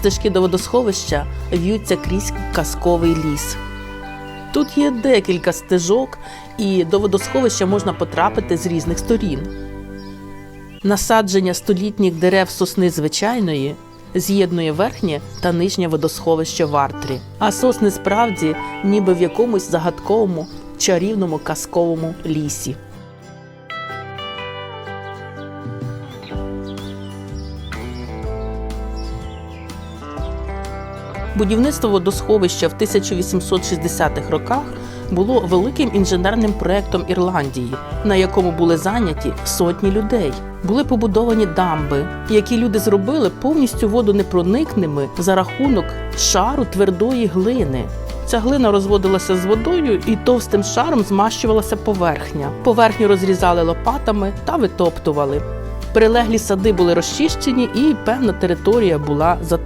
Стежки до водосховища в'ються крізь казковий ліс. Тут є декілька стежок, і до водосховища можна потрапити з різних сторін. Насадження столітніх дерев сосни звичайної з'єднує верхнє та нижнє водосховище Вартрі, а сосни справді ніби в якомусь загадковому чарівному казковому лісі. Будівництво водосховища в 1860-х роках було великим інженерним проектом Ірландії, на якому були зайняті сотні людей. Були побудовані дамби, які люди зробили повністю водонепроникними за рахунок шару твердої глини. Ця глина розводилася з водою і товстим шаром змащувалася поверхня. Поверхню розрізали лопатами та витоптували. Прилеглі сади були розчищені, і певна територія була затоплена.